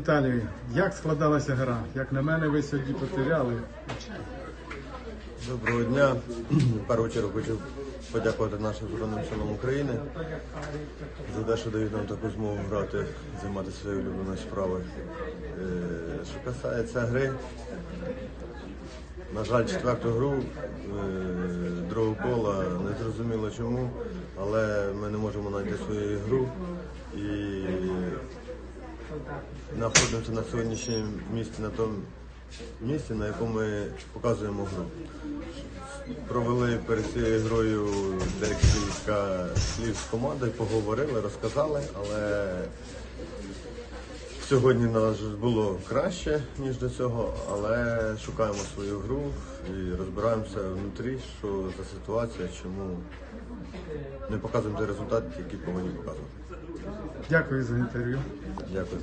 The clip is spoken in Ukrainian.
Віталій, як складалася гра? Як на мене, ви сьогодні потеряли. Доброго дня. В першу чергу хочу подякувати нашим Збройним силам України за те, що дають нам таку змогу грати, займатися своєю улюбленою справою. Е, Що касається гри, на жаль, четверту гру е, другого кола не зрозуміло чому, але ми не можемо знайти свою гру і знаходимося на сьогоднішньому місці на тому місці, на якому ми показуємо гру. Провели перед цією грою декілька слів з командою, поговорили, розказали, але сьогодні нас було краще, ніж до цього, але шукаємо свою гру і розбираємося внутрі, що за ситуація, чому не показуємо той результат, який повинні показувати. Дякую за інтерв'ю. Дякую.